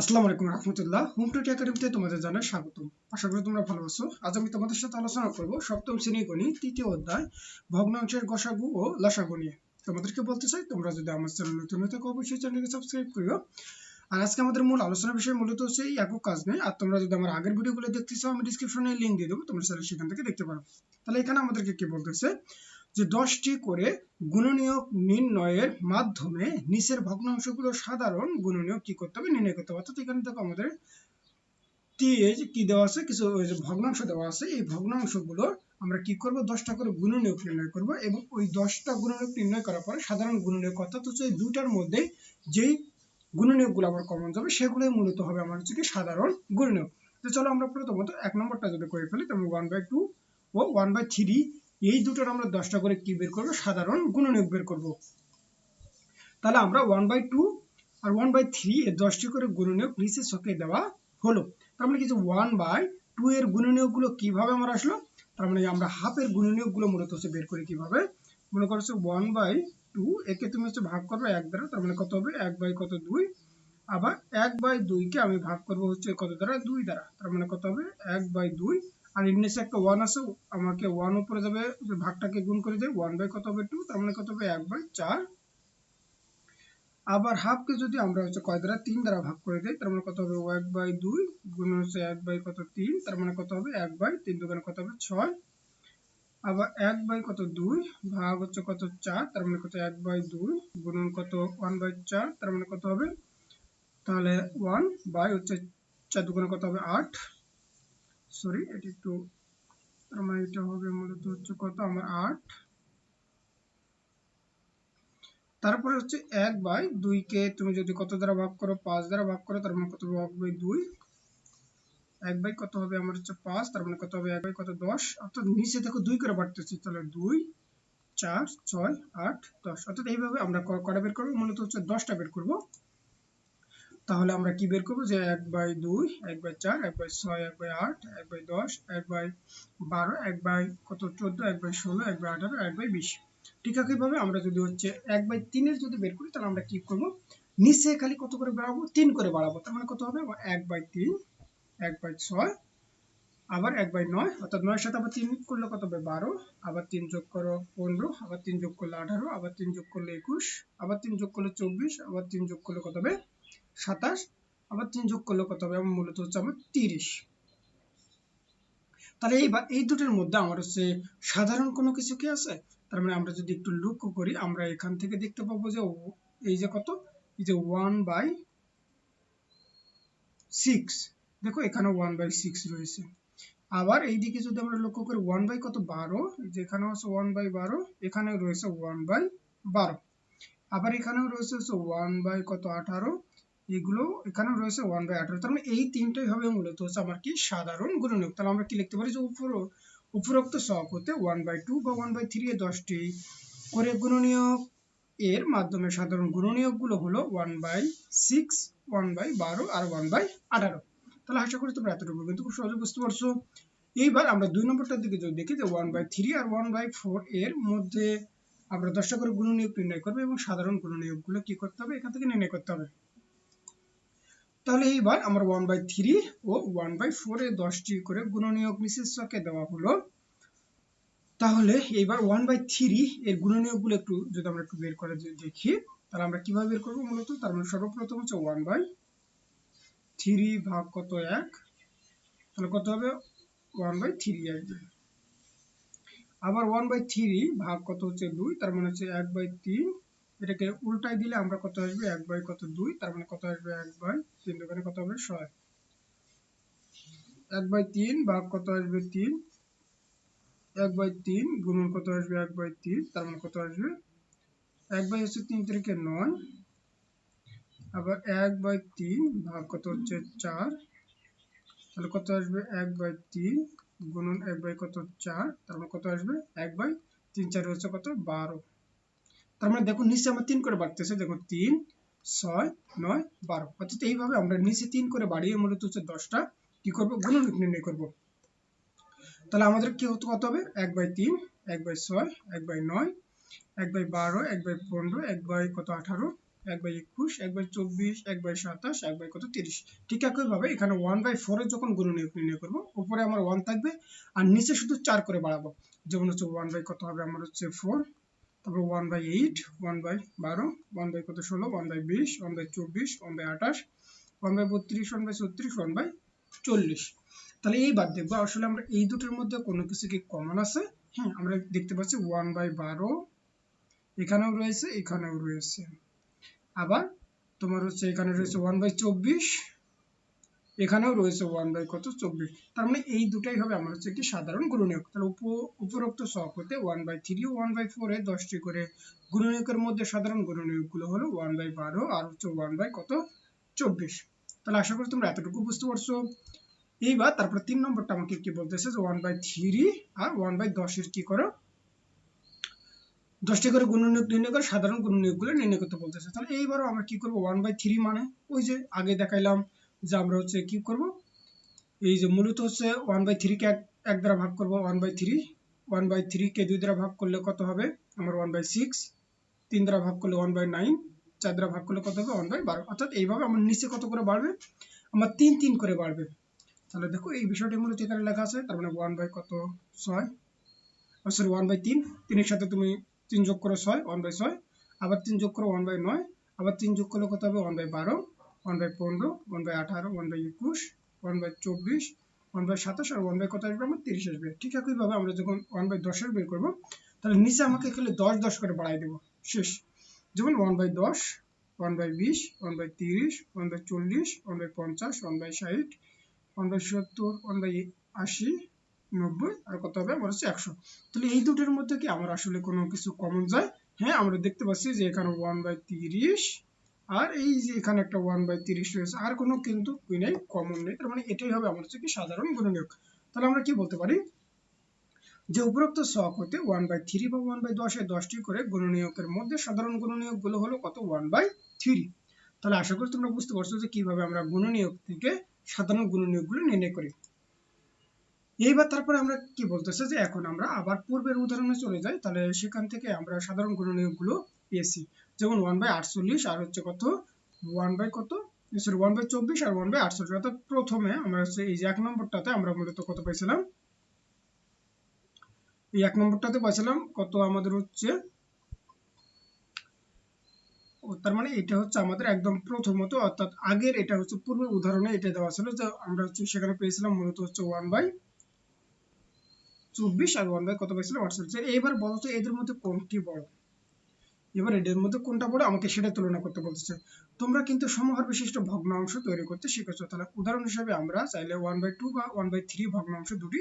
আসসালামু আলাইকুম রহমতুল্লাহ। হোম একাডেমিতে তোমাদের জানাই স্বাগতম। আশা করি তোমরা ভালো আছো। আজ আমি তোমাদের সাথে আলোচনা করব সপ্তম তৃতীয় অধ্যায়, ভগ্নাংশের গসাগু ও লসাগু নিয়ে। তোমাদেরকে বলতে চাই, তোমরা যদি আমার চ্যানেল নতুন হয়ে থাকো, অবশ্যই চ্যানেলকে সাবস্ক্রাইব করিও। আর আজকে আমাদের মূল আলোচনা বিষয় মূলত হচ্ছে এই একক কাজ নেই আর তোমরা যদি আমার আগের ভিডিওগুলো দেখতে চাও, আমি ডিসক্রিপশনে লিঙ্ক দিয়ে দেবো, তোমরা সেখান থেকে দেখতে পারো। তাহলে এখানে আমাদেরকে কি বলতেছে? যে দশটি করে গুণনীয়ক নির্ণয়ের মাধ্যমে নিচের ভগ্নাংশগুলো সাধারণ গুণনীয়ক কি করতে হবে? নির্ণয় করতে হবে। অর্থাৎ এখানে দেখো আমাদের টি এই যে কি দেওয়া আছে? কিছু ভগ্নাংশ দেওয়া আছে। এই ভগ্নাংশগুলো আমরা কি করব? দশটা করে গুণনীয়ক নির্ণয় করব এবং ওই দশটা গুণনীয়ক নির্ণয় করার পরে সাধারণ গুণনীয়ক অর্থাৎ হচ্ছে এই দুটার মধ্যে যেই গুণনীয়কগুলো আমার কমন যাবে সেগুলোই মূলত হবে আমার হচ্ছে কি সাধারণ গুণনীয়ক। তো চলো আমরা প্রথমত এক নম্বরটা যদি করে ফেলি, তাহলে ওয়ান বাই টু ও ওয়ান বাই থ্রি এই দুটোর আমরা দশটা করে কি বের করব? সাধারণ গুণনীয়ক বের করব। তাহলে আমরা ওয়ান বাই টু আর ওয়ান বাই থ্রি এর দশটি করে গুণনীয়ক নিচে ছকে দেওয়া হলো। তার মানে কিছু ওয়ান বাই টু এর গুণনীয়কগুলো কীভাবে আমার আসলো? তার মানে আমরা হাফের গুণনীয়কগুলো মূলত হচ্ছে বের করি কীভাবে? মনে করছ ওয়ান বাই টু একে তুমি হচ্ছে ভাগ করবে এক দ্বারা, তার মানে কত হবে? এক বাই কত দুই? আবার এক বাই দুইকে আমি ভাগ করব হচ্ছে কত দ্বারা? দুই দ্বারা, তার মানে কত হবে? এক বাই দুই আর এর একটা ওয়ান আছে, আমাকে ওয়ান উপরে যাবে ভাগটাকে গুণ করে দেয় ওয়ান বাই কত হবে টু তার মানে কত হবে? এক বাই চার। আবার হাফকে যদি আমরা হচ্ছে কয় দ্বারা? তিন দ্বারা ভাগ করে দেই, তার মানে কত হবে? এক বাই দুই গুণ হচ্ছে এক বাই কত? তিন, তার মানে কত হবে? এক বাই তিন দোকানে কত হবে? ছয়। আবার এক বাই কত? দুই ভাগ হচ্ছে কত? চার, তার মানে কত? এক বাই দুই গুণন কত? ওয়ান বাই চার, তার মানে কত হবে? তাহলে ওয়ান বাই হচ্ছে চার দোকানে কত হবে? আট। সরি, এটি একটু মানে এটা হবে মূলত হচ্ছে কত আমার আট। তারপরে হচ্ছে এক বাই দুইকে তুমি যদি কত দ্বারা ভাগ করো, পাঁচ দ্বারা ভাগ করো, তার মানে কত এক বাই দুই? এক বাই কত হবে আমার হচ্ছে পাঁচ, তার মানে কত হবে এক বাই কত দশ? অর্থাৎ নিচে দেখো দুই করে বাড়তেছি, তাহলে দুই, চার, ছয়, আট, দশ। অর্থাৎ এইভাবে আমরা কটা বের করব? মূলত হচ্ছে দশটা বের করব। তাহলে আমরা কি বের করব যে এক বাই দুই এক বাই চার এক বাই ছয় এক বাই আট এক বাই দশ এক বাই বারো এক বাই কত চোদ্দ এক বাই ষোলো এক বাই আঠারো এক বাই বিশ ঠিক একইভাবে আমরা যদি হচ্ছে এক বাই তিনের যদি বের করি তাহলে আমরা কি করব নিচে খালি কত করে বাড়াবো তিন করে বাড়াবো তার মানে কত হবে এক বাই তিন এক বাই ছয় আবার এক বাই নয় অর্থাৎ নয়ের সাথে আবার তিন করলে কত হবে বারো আবার তিন যোগ করো পনেরো আবার তিন যোগ করলে আঠারো আবার তিন যোগ করলে একুশ আবার তিন যোগ করলে চব্বিশ আবার তিন যোগ করলে কত হবে সাতাশ, আবার তিন যোগ করলে কত হবে? মূলত হচ্ছে আমার তিরিশ। তাহলে এই এই দুটোর মধ্যে আমার হচ্ছে সাধারণ কোনো কিছু কি আছে? তার মানে আমরা যদি একটু লক্ষ্য করি, আমরা এখান থেকে দেখতে পাবো যে এই যে কত? এই যে ওয়ান বাই সিক্স। দেখো এখানে ওয়ান বাই সিক্স রয়েছে। আবার এইদিকে যদি আমরা লক্ষ্য করি, ওয়ান বাই কত? বারো। যে এখানে হচ্ছে ওয়ান বাই বারো এখানে রয়েছে ওয়ান বাই বারো। আবার এখানেও রয়েছে হচ্ছে ওয়ান বাই কত? আঠারো। এগুলো এখানে রয়েছে ওয়ান বাই আঠারো। তার মানে এই তিনটাই হবে মূলত হচ্ছে আমার কি সাধারণ গুণনীয়ক। তাহলে আমরা কি লিখতে পারি যে উপর, উপরোক্ত সহগ হতে ওয়ান বাই টু বা ওয়ান বাই থ্রি এ দশটি করে গুণনীয়ক। এর মাধ্যমে সাধারণ গুণনীয়কগুলো হলো one by six one by বারো আর ওয়ান বাই আঠারো। তাহলে আশা করি তোমরা এতটুকু কিন্তু খুব সহজে বুঝতে পারছ। এইবার আমরা দুই নম্বরটার দিকে যদি দেখি যে ওয়ান বাই থ্রি আর ওয়ান বাই ফোর এর মধ্যে আমরা দশটা করে গুণনীয়ক নির্ণয় করব এবং সাধারণ গুণনীয়কগুলো কি করতে হবে? এখান থেকে নির্ণয় করতে হবে। তাহলে এইবার আমার ওয়ান বাই থ্রি ও ওয়ান বাই ফোর দশটি করে গুণনীয়ক ছকে দেওয়া হলো। তাহলে এইবার ওয়ান বাই থ্রি এর গুণনীয়কগুলো একটু যদি আমরা একটু বের করে দেখি, তাহলে আমরা কীভাবে বের করব মূলত? তার মানে সর্বপ্রথম হচ্ছে ওয়ান বাই থ্রি ভাগ কত এক? তাহলে কত হবে? ওয়ান বাই থ্রি আসবে আবার ওয়ান বাই থ্রি ভাগ কত হচ্ছে দুই? তার মানে হচ্ছে এক বাই তিন এটাকে উল্টাই দিলে আমরা কত আসবে এক বাই কত দুই তার মানে কত আসবে এক বাই তিন দোকানে কত হবে ছয় এক বাই তিন ভাগ কত আসবে তিন এক বাই তিন গুণন কত আসবে এক বাই তিন তার মানে কত আসবে এক বাই হচ্ছে তিন তারিখে নয় আবার এক বাই তিন ভাগ কত হচ্ছে চার তাহলে কত আসবে এক বাই তিন গুণন এক বাই কত চার তার মানে কত আসবে এক বাই তিন চার হচ্ছে কত বারো তার মানে দেখুন নিচে আমার তিন করে বাড়তেছে দেখুন তিন ছয় নয় বারো অর্থাৎ এইভাবে আমরা নিচে তিন করে বাড়িয়ে মূলত হচ্ছে দশটা কি করব গুণনীয়ক নির্ণয় করব তাহলে আমাদের কি হতে কত হবে এক বাই তিন এক বাই ছয় এক বাই নয় এক বাই বারো এক বাই পনেরো এক বাই কত আঠারো এক বাই একুশ এক বাই চব্বিশ এক বাই সাতাশ এক বাই কত তিরিশ ঠিক একইভাবে এখানে ওয়ান বাই ফোরের যখন গুণনীয়ক নির্ণয় করব উপরে আমার ওয়ান থাকবে আর নিচে শুধু চার করে বাড়াবো যেমন হচ্ছে ওয়ান বাই কত হবে আমার হচ্ছে ফোর তারপর one by eight one by বারো ওয়ান বাই কত ষোলো ওয়ান বাই বিশ ওয়ান বাই চব্বিশ ওয়ান বাই আঠাশ ওয়ান বাই বত্রিশ ওয়ান বাই ছত্রিশ ওয়ান বাই চল্লিশ তাহলে এই বাদ দেখব আসলে আমরা এই দুটোর মধ্যে কোনো কিছু কি কমন আছে হ্যাঁ আমরা দেখতে পাচ্ছি ওয়ান বাই বারো এখানেও রয়েছে এখানেও রয়েছে আবার তোমার হচ্ছে এখানে রয়েছে ওয়ান বাই চব্বিশ এখানেও রয়েছে ওয়ান বাই কত? চব্বিশ। তার মানে এই দুটাই হবে আমার হচ্ছে একটি সাধারণ গুণনীয়ক। তাহলে উপ, উপরোক্ত ছক হতে one by three one by ফোরে দশটি করে গুণনীয়কের মধ্যে সাধারণ গুণনীয়কগুলো হলো ওয়ান বাই বারো আর হচ্ছে ওয়ান বাই কত? চব্বিশ। তাহলে আশা করি তোমরা এতটুকু বুঝতে পারছ। এইবার তারপর তিন নম্বরটা আমাকে কি বলতেছে যে ওয়ান বাই থ্রি আর ওয়ান বাই দশের কি করো? দশটি করে গুণনীয়ক নির্ণয় করে সাধারণ গুণনীয়কগুলো নির্ণয় করতে বলতেছে। তাহলে এইবারও আমরা কি করব? ওয়ান বাই থ্রি মানে ওই যে আগে দেখাইলাম যে আমরা হচ্ছে কি করব এই যে মূলত হচ্ছে ওয়ান বাই থ্রিকে এক এক দ্বারা ভাগ করব one by three one by থ্রিকে দুই দ্বারা ভাগ করলে কত হবে আমার ওয়ান বাই সিক্স তিন দ্বারা ভাগ করলে ওয়ান বাই নাইন চার দ্বারা ভাগ করলে কত হবে ওয়ান বাই বারো অর্থাৎ এইভাবে আমার নিচে কত করে বাড়বে আমার তিন তিন করে বাড়বে তাহলে দেখো এই বিষয়টি মূলত এখানে লেখা আছে তার মানে ওয়ান বাই কত ছয় সরি ওয়ান বাই তিন তিনের সাথে তুমি তিন যোগ করো ছয় ওয়ান বাই ছয় আবার তিন যোগ করো ওয়ান বাই নয় আবার তিন যোগ করলে কত হবে ওয়ান বাই বারো ওয়ান বাই পনেরো ওয়ান বাই আঠারো ওয়ান বাই একুশ ওয়ান বাই চব্বিশ ওয়ান বাই সাতাশ আর ওয়ান বাই কত আসবে আমার তিরিশ আসবে। ঠিক একইভাবে আমরা যখন ওয়ান বাই দশের বের করব, তাহলে নিচে আমাকে খালি দশ দশ করে বাড়াই দেবো। শেষ। যেমন ওয়ান বাই দশ ওয়ান বাই বিশ ওয়ান বাই তিরিশ ওয়ান বাই চল্লিশ ওয়ান বাই পঞ্চাশ ওয়ান বাই ষাট ওয়ান বাই সত্তর ওয়ান বাই আশি, নব্বই আর কত হবে? আমার হচ্ছে একশো। তাহলে এই দুটোর মধ্যে কি আমার আসলে কোনো কিছু কমন যায়? হ্যাঁ আমরা দেখতে পাচ্ছি যে এখানে ওয়ান বাই তিরিশ আর এই যে এখানে একটা ওয়ান বাই তিরিশ রয়েছে, আর কোনো কিন্তু কি নেই কমন নেই। তার মানে এটাই হবে আমার হচ্ছে কি সাধারণ গুণনীয়ক। তাহলে আমরা কি বলতে পারি? যে উপরোক্ত ছক হতে ওয়ান বাই থ্রি বা ওয়ান বাই দশে দশটি করে গুণনীয়কের মধ্যে সাধারণ গুণনীয়কগুলো হলো কত? ওয়ান বাই থ্রি তাহলে আশা করি তোমরা বুঝতে পারছ যে কীভাবে আমরা গুণনীয়ক থেকে সাধারণ গুণনীয়কগুলো নির্ণয় করি। এইবার তারপরে আমরা কি বলতেছে যে এখন আমরা আবার পূর্বের উদাহরণে চলে যাই, তাহলে সেখান থেকে আমরা সাধারণ গুণনীয়কগুলো পেয়েছি। যেমন ওয়ান বাই আটচল্লিশ আর হচ্ছে কত? ওয়ান বাই কত? সরি ওয়ান বাই চব্বিশ আর ওয়ান বাই আটচল্লিশ। অর্থাৎ প্রথমে আমরা হচ্ছে এই যে এক নম্বরটাতে আমরা মূলত কত পাইছিলাম? এই এক নম্বরটাতে পাইছিলাম কত আমাদের হচ্ছে? তার মানে এটা হচ্ছে আমাদের একদম প্রথমত, অর্থাৎ আগের এটা হচ্ছে পূর্বের উদাহরণে এটা দেওয়া ছিল যে আমরা হচ্ছে সেখানে পেয়েছিলাম মূলত হচ্ছে ওয়ান বাই চব্বিশ আর ওয়ান বাই কত পাইছিলাম? আটচল্লিশ। এইবার বলতো এদের মধ্যে কোনটি বড়? এবার এদের মধ্যে কোনটা পড়ে আমাকে সেটা তুলনা করতে বলতেছে তোমরা কিন্তু সমহার বিশিষ্ট ভগ্নাংশ তৈরি করতে শিখেছো। তাহলে উদাহরণ হিসেবে আমরা চাইলে ওয়ান বাই টু বা ওয়ান বাই থ্রি ভগ্নাংশ দুটি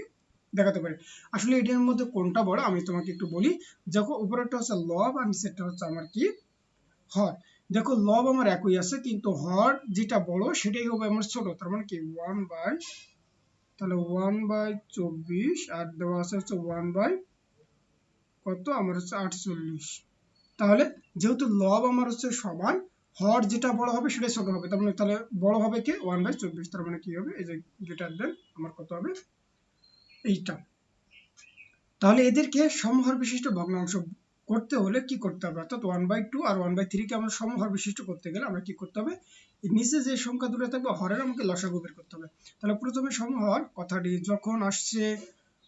দেখাতে পারি। আসলে এটার মধ্যে কোনটা বড় আমি তোমাকে একটু বলি। দেখো, উপরেরটা হচ্ছে লব আর নিচেরটা হচ্ছে আমার কি? হর। দেখো, লব আমার একই আছে, কিন্তু হর যেটা বড় সেটাই হবে আমার ছোট। তার মানে কি? ওয়ান বাই তাহলে ওয়ান বাই চব্বিশ আর দেওয়া আছে হচ্ছে ওয়ান বাই কত? আমার হচ্ছে আটচল্লিশ। তাহলে যেহেতু লব আমার হচ্ছে সমান, হর যেটা বড় হবে সেটাই ছোট হবে। তার মানে তাহলে বড় হবে কি? ওয়ান বাই চব্বিশ। তার মানে কি হবে? এই যে গ্রেটার দেন আমার কত হবে? এইটা। তাহলে এদেরকে সমহর বিশিষ্ট ভগ্নাংশ করতে হলে কি করতে হবে? অর্থাৎ ওয়ান বাই টু আর ওয়ান বাই থ্রিকে আমরা সমহর বিশিষ্ট করতে গেলে আমরা কি করতে হবে? নিচে যে সংখ্যা দুটো থাকবে, হরের আমাকে লসাগু বের করতে হবে। তাহলে প্রথমে সমহর, কথাটি যখন আসছে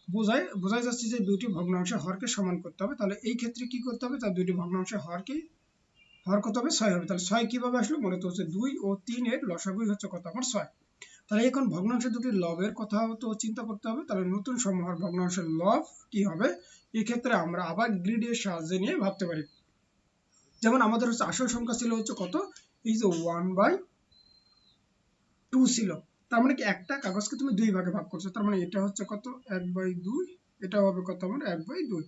বোঝায় বোঝাই যাচ্ছে যে দুইটি ভগ্নাংশের হরকে সমান করতে হবে। তাহলে এই ক্ষেত্রে কি করতে হবে? তার দুইটি ভগ্নাংশের হরকে, হর কত হবে? ছয় হবে। তাহলে ছয় কীভাবে আসলো? মনে তো হচ্ছে দুই ও তিনের লসাগুই হচ্ছে কত? আমার ছয়। তাহলে এখন ভগ্নাংশ দুটির লবের কথা তো চিন্তা করতে হবে। তাহলে নতুন সমহর ভগ্নাংশের লব কি হবে? এই ক্ষেত্রে আমরা আবার গ্রিডের সাহায্যে নিয়ে ভাবতে পারি। যেমন আমাদের হচ্ছে আসল সংখ্যা ছিল হচ্ছে কত? এই যে ওয়ান বাই টু ছিল। তার মানে কি একটা কাগজকে তুমি দুই ভাগে ভাগ করছ, তার মানে এটা হচ্ছে কত? এক বাই দুই এটা হবে কত আমার? এক বাই দুই।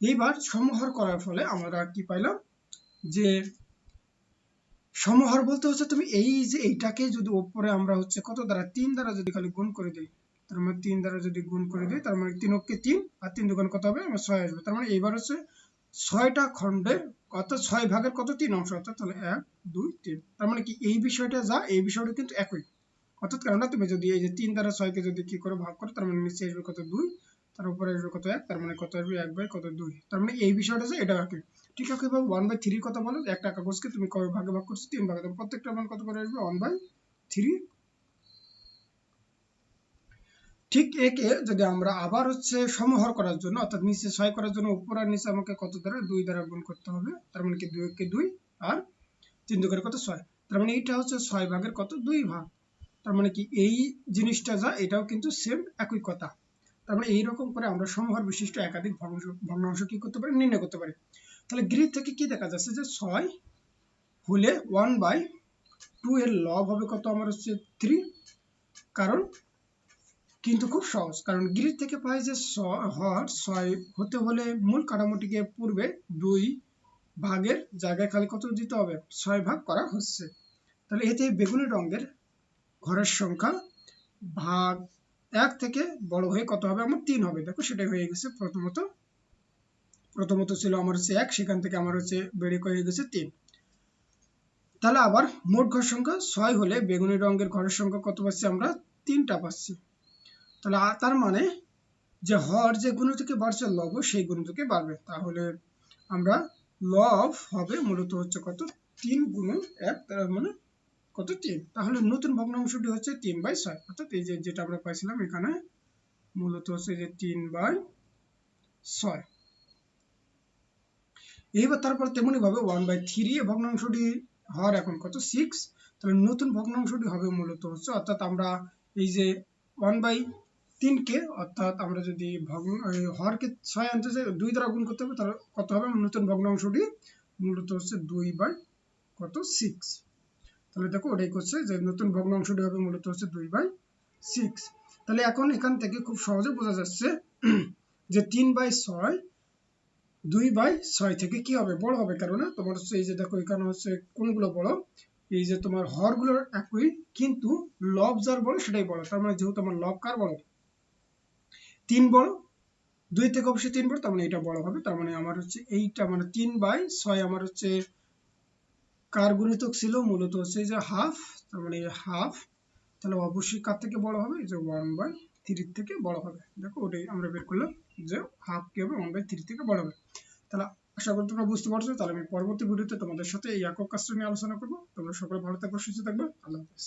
এইবার সমহর করার ফলে আমরা কি পাইলাম? যে সমহর বলতে হচ্ছে তুমি এই যে এইটাকে যদি ওপরে আমরা হচ্ছে কত দ্বারা? তিন দ্বারা যদি খালি গুণ করে দিই, তার মানে তিন দ্বারা যদি গুণ করে দিই, তার মানে তিন অক্ষে তিন, আর তিন দুগুণ কত হবে? আমার ছয় আসবে। তার মানে এইবার হচ্ছে ছয়টা খণ্ডের অর্থাৎ ছয় ভাগের কত? তিন অংশ, অর্থাৎ তাহলে এক, দুই, তিন। তার মানে কি এই বিষয়টা যা, এই বিষয়টা কিন্তু একই। অর্থাৎ কেননা তুমি যদি এই যে তিন দ্বারা ছয়কে যদি কি করে, ভাগ করো, তার মানে নিচে আসবে কত? দুই। তার উপরে আসবে কত এক? তার মানে কত আসবে এক বাই কত দুই? তার মানে এই বিষয়টা যে এটা একই ঠিক আছে এবার ওয়ান বাই থ্রি কথা বলো একটা কাগজকে তুমি কবে ভাগে ভাগ করছ, তিন ভাগে প্রত্যেকটা মান কত করে আসবে? ওয়ান বাই থ্রি ঠিক একে যদি আমরা আবার হচ্ছে সমহর করার জন্য, অর্থাৎ নিচে ছয় করার জন্য উপর আর নিচে আমাকে কত দ্বারা? দুই দ্বারা গুণ করতে হবে। তার মানে কি দুই কে দুই আর তিন দুই করে কত? ছয়। তার মানে এইটা হচ্ছে ছয় ভাগের কত? দুই ভাগ। তার মানে কি এই জিনিসটা যা, এটাও কিন্তু সেম একই কথা। তার মানে এইরকম করে আমরা সমহর বিশিষ্ট একাধিক ভগ্নাংশ কি করতে পারি? নির্ণয় করতে পারি। তাহলে গ্রিড থেকে কি দেখা যাচ্ছে যে ছয় হলে ওয়ান বাই টু এর লব হবে কত? আমার হচ্ছে থ্রি কারণ কিন্তু খুব সহজ। কারণ গ্রিড থেকে পাই যে হর ছয় হতে হলে মূল কাঠামোটিকে পূর্বে দুই ভাগের জায়গায় খালি কত দিতে হবে? ছয় ভাগ করা হচ্ছে। তাহলে এতে বেগুনি রঙের ঘরের সংখ্যা ভাগ এক থেকে বড় হয়ে কত হবে? আমার তিন হবে। দেখো, সেটাই হয়ে গেছে প্রথমত। প্রথমত ছিল আমার হচ্ছে এক, সেখান থেকে আমার হচ্ছে বেড়ে হয়ে গেছে তিন। তাহলে আবার মোট ঘর সংখ্যা ছয় হলে বেগুনি রঙের ঘরের সংখ্যা কত পাচ্ছি আমরা? তিনটা পাচ্ছি। তাহলে তার মানে যে হর যে গুণ থেকে বাড়ছে, লব সেই গুণ থেকে বাড়বে। তাহলে আমরা লব হবে মূলত হচ্ছে কত? তিন গুণ এক, তার মানে কত তিন তাহলে নতুন ভগ্নাংশটি হচ্ছে তিন বাই ছয়। অর্থাৎ এই যে যেটা আমরা পাইছিলাম এখানে মূলত হচ্ছে যে তিন বাই ছয়। এইবার তারপর তেমনি ভাবে ওয়ান বাই থ্রি ভগ্নাংশটি হওয়ার এখন কত? সিক্স তাহলে নতুন ভগ্নাংশটি হবে মূলত হচ্ছে, অর্থাৎ আমরা এই যে ওয়ান বাই তিনকে অর্থাৎ আমরা যদি ভগ্ন হরকে ছয় আনতে চাই, দুই দ্বারা গুণ করতে হবে, তাহলে কত হবে? নতুন ভগ্নাংশটি মূলত হচ্ছে দুই বাই কত? সিক্স তাহলে দেখো ওটাই করছে যে নতুন ভগ্নাংশটি হবে মূলত হচ্ছে দুই বাই সিক্স তাহলে এখন এখান থেকে খুব সহজে বোঝা যাচ্ছে যে তিন বাই ছয়, দুই বাই ছয় থেকে কি হবে? বড় হবে কারণ তোমার হচ্ছে এই যে দেখো এখানে হচ্ছে কোনগুলো বড়? এই যে তোমার হরগুলোর একই, কিন্তু লব যার বড় সেটাই বড়, তার মানে যেহেতু আমার লব কার বড়? তিন বড়, দুই থেকে অবশ্যই তিন বড়, তার মানে এটা বড় হবে, তার মানে আমার হচ্ছে এইটা মানে তিন বাই ছয় আমার হচ্ছে কার গুণিতক ছিল মূলত হচ্ছে যে হাফ, তার মানে হাফ, তাহলে অবশ্যই কার থেকে বড় হবে? যে ওয়ান বাই থ্রির থেকে বড় হবে। দেখো ওটাই আমরা বের করলাম যে হাফ কি হবে? ওয়ান বাই থ্রি থেকে বড় হবে। তাহলে আশা করি তোমরা বুঝতে পারছ। তাহলে আমি পরবর্তী ভিডিওতে তোমাদের সাথে এই একক কাজটা নিয়ে আলোচনা করব। তোমরা সকলে ভালো থাকবে সুস্থ থাকবে। আল্লাহ হাফিজ।